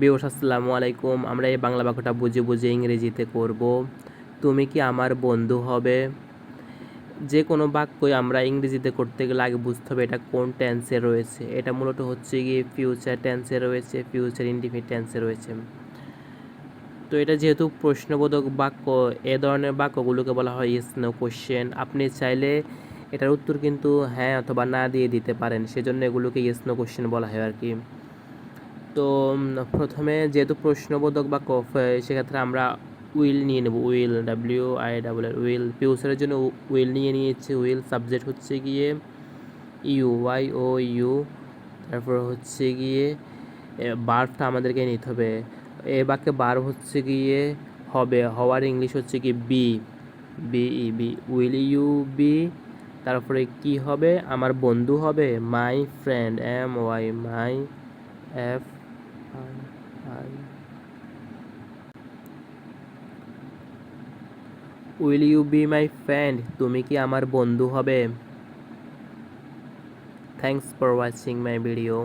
বিবস আসসালামু আলাইকুম। আমরা এই বাংলা বাক্যটা বুঝে বুঝে ইংরেজিতে করব। তুমি কি আমার বন্ধু হবে? যে কোনো বাক্যই আমরা ইংরেজিতে করতে গেলে আগে বুঝতে হবে এটা কোন টেন্সে রয়েছে। এটা মূলত হচ্ছে গিয়ে ফিউচার টেন্সে রয়েছে ফিউচার ইন্ডিফিনিট টেন্সে রয়েছে। তো এটা যেহেতু প্রশ্নবোধক বাক্য, এ ধরনের বাক্যগুলোকে বলা হয় ইস নো কোশ্চেন আপনি চাইলে এটার উত্তর কিন্তু হ্যাঁ অথবা না দিয়ে দিতে পারেন। সেজন্য এগুলোকে ইয়েস নো কোশ্চেন বলা হয় আর কি। তো প্রথমে যেহেতু প্রশ্নবোধক বা কফ সেক্ষেত্রে আমরা উইল নিয়ে নেব। Will, W, I, double L, will. ফিউচারের জন্য উইল নিয়ে নিয়েছি। উইল সাবজেক্ট হচ্ছে গিয়ে ইউ, ওয়াই, ও, ইউ। তারপর হচ্ছে গিয়ে বার্বটা আমাদেরকে নিতে হবে। এ বাক্যে বার হচ্ছে গিয়ে হবে, হওয়ার ইংলিশ হচ্ছে কি, be. B, E, be. Will you be? তারপরে কি হবে? আমার বন্ধু হবে, my friend, M, Y, my, F will you be my friend তুমি কি আমার বন্ধু হবে? Thanks for watching my video